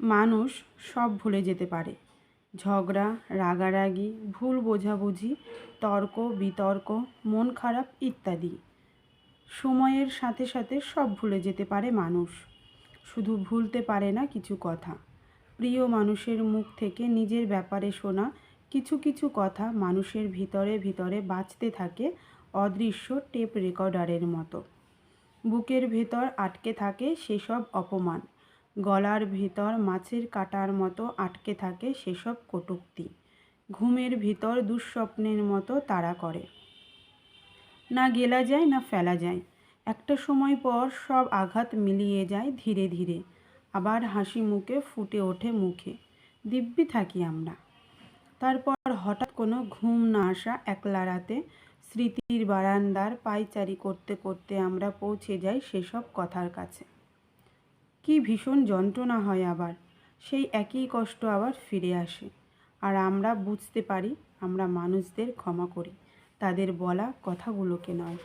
মানুষ সব ভুলে যেতে পারে। ঝগড়া, রাগারাগি, ভুল বোঝাবুঝি, তর্ক, বিতর্ক, মন খারাপ ইত্যাদি। সময়ের সাথে সাথে সব ভুলে যেতে পারে মানুষ। শুধু ভুলতে পারে না কিছু কথা। প্রিয় মানুষের মুখ থেকে নিজের ব্যাপারে শোনা কিছু কিছু কথা মানুষের ভিতরে ভিতরে বাঁচতে থাকে অদৃশ্য টেপ রেকর্ডারের মতো। বুকের ভেতর আটকে থাকে সেসব অপমান। গলার ভিতর মাছের কাটার মতো আটকে থাকে সেসব কটূক্তি। ঘুমের ভিতর দুঃস্বপ্নের মতো তাড়া করে। না গেলা যায়, না ফেলা যায়। একটা সময় পর সব আঘাত মিলিয়ে যায় ধীরে ধীরে। আবার হাসি মুখে ফুটে ওঠে মুখে। দিব্যি থাকি আমরা। তারপর হঠাৎ কোনো ঘুম না আসা একলা রাতে স্মৃতির বারান্দার পায়চারি করতে করতে আমরা পৌঁছে যাই সেসব কথার কাছে। কি ভীষণ যন্ত্রণা হয় আবার, সেই একই কষ্ট আবার ফিরে আসে। আর আমরা বুঝতে পারি, আমরা মানুষদের ক্ষমা করি, তাদের বলা কথাগুলোকে নয়।